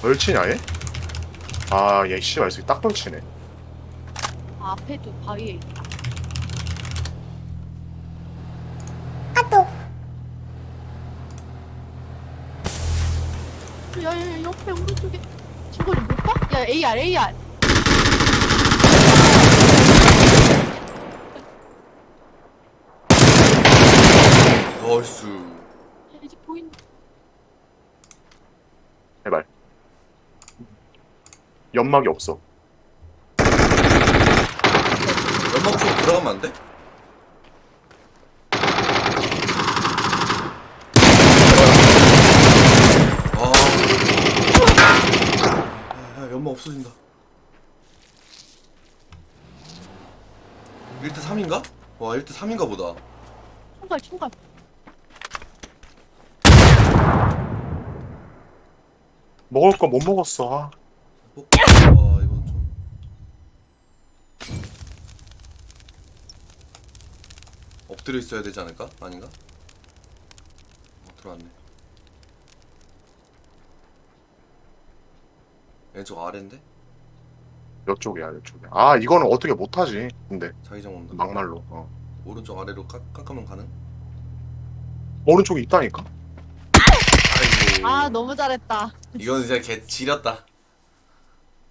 벌치냐 얘? 아 얘 씨발 저기 딱 벌치네 아, 앞에도 바위에 있다. 아, 또. 야 야 야 옆에 오른쪽에 저거를 못 봐? 야 AR AR. 야, 이제 보인다. 제발 연막이 없어 연막 쪽 들어가면 안 돼? 아. 야, 야, 연막 없어진다. 1대 3인가? 와, 1대 3인가 보다. 총갈 총갈. 먹을 거 못 먹었어? 와, 이건 좀. 엎드려 있어야 되지 않을까? 아닌가? 어, 들어왔네. 왼쪽 아래인데? 이쪽이야 이쪽이야 아 이거는 어떻게 못하지 근데 자기장 온다. 막말로 어. 오른쪽 아래로 깎, 깎으면 가능? 오른쪽에 있다니까. 아 너무 잘했다. 이건 진짜 개 지렸다.